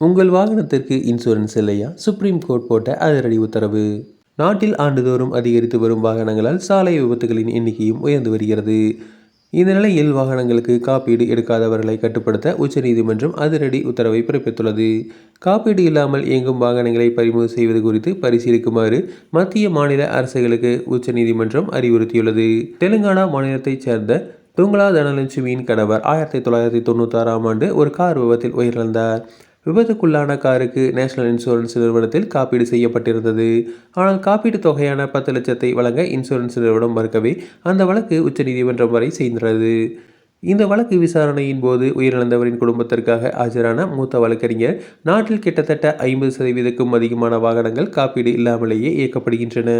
உங்கள் வாகனத்திற்கு இன்சூரன்ஸ் இல்லையா? சுப்ரீம் கோர்ட் போட்ட அதிரடி உத்தரவு. நாட்டில் ஆண்டுதோறும் அதிகரித்து வரும் வாகனங்களால் சாலை விபத்துகளின் எண்ணிக்கையும் உயர்ந்து வருகிறது. இந்த நிலையில் வாகனங்களுக்கு காப்பீடு எடுக்காதவர்களை கட்டுப்படுத்த உச்சநீதிமன்றம் அதிரடி உத்தரவை பிறப்பித்துள்ளது. காப்பீடு இல்லாமல் இயங்கும் வாகனங்களை பறிமுதல் செய்வது குறித்து பரிசீலிக்குமாறு மத்திய மாநில அரசுகளுக்கு உச்சநீதிமன்றம் அறிவுறுத்தியுள்ளது. தெலுங்கானா மாநிலத்தைச் சேர்ந்த துங்களா தனலட்சுமியின் கணவர் ஆயிரத்தி தொள்ளாயிரத்தி தொண்ணூத்தாறாம் ஆண்டு ஒரு கார் விபத்தில் உயிரிழந்தார். விபத்துக்குள்ளான காருக்கு நேஷனல் இன்சூரன்ஸ் நிறுவனத்தில் காப்பீடு செய்யப்பட்டிருந்தது. ஆனால் காப்பீட்டு தொகையான பத்து லட்சத்தை வழங்க இன்சூரன்ஸ் நிறுவனம் மறுக்கவே அந்த வழக்கு உச்சநீதிமன்றம் வரை செய்கின்றது இந்த வழக்கு விசாரணையின் போது உயிரிழந்தவரின் குடும்பத்திற்காக ஆஜரான மூத்த வழக்கறிஞர் நாட்டில் கிட்டத்தட்ட ஐம்பது சதவீதக்கும் அதிகமான வாகனங்கள் காப்பீடு இல்லாமலேயே இயக்கப்படுகின்றன.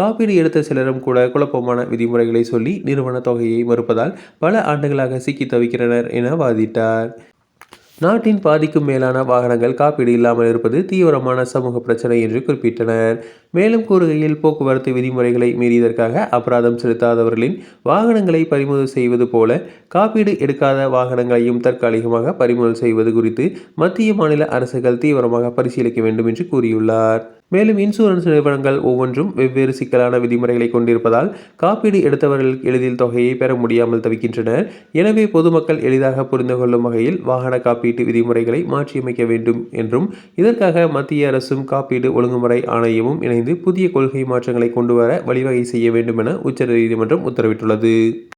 காப்பீடு எடுத்த சிலரும் கூட குழப்பமான விதிமுறைகளை சொல்லி நிறுவன தொகையை மறுப்பதால் பல ஆண்டுகளாக சிக்கி தவிக்கிறனர் என வாதிட்டார். நாட்டின் பாதிக்கும் மேலான வாகனங்கள் காப்பீடு இல்லாமல் இருப்பது தீவிரமான சமூக பிரச்சனை என்று குறிப்பிட்டனர். மேலும் கூறுகையில் போக்குவரத்து விதிமுறைகளை மீறியதற்காக அபராதம் செலுத்தாதவர்களின் வாகனங்களை பறிமுதல் செய்வது போல காப்பீடு எடுக்காத வாகனங்களையும் தற்காலிகமாக பறிமுதல் செய்வது குறித்து மத்திய மாநில அரசுகள் தீவிரமாக பரிசீலிக்க வேண்டும் என்று கூறியுள்ளார். மேலும் இன்சூரன்ஸ் நிறுவனங்கள் ஒவ்வொன்றும் வெவ்வேறு சிக்கலான விதிமுறைகளை கொண்டிருப்பதால் காப்பீடு எடுத்தவர்கள் எளிதில் தொகையை பெற முடியாமல் தவிக்கின்றனர். எனவே பொதுமக்கள் எளிதாக புரிந்து கொள்ளும் வகையில் வாகன காப்பீட்டு விதிமுறைகளை மாற்றியமைக்க வேண்டும் என்றும் இதற்காக மத்திய அரசும் காப்பீடு ஒழுங்குமுறை ஆணையமும் இணைந்து புதிய கொள்கை மாற்றங்களை கொண்டு வர வழிவகை செய்ய வேண்டும் என உச்சநீதிமன்றம் உத்தரவிட்டுள்ளது.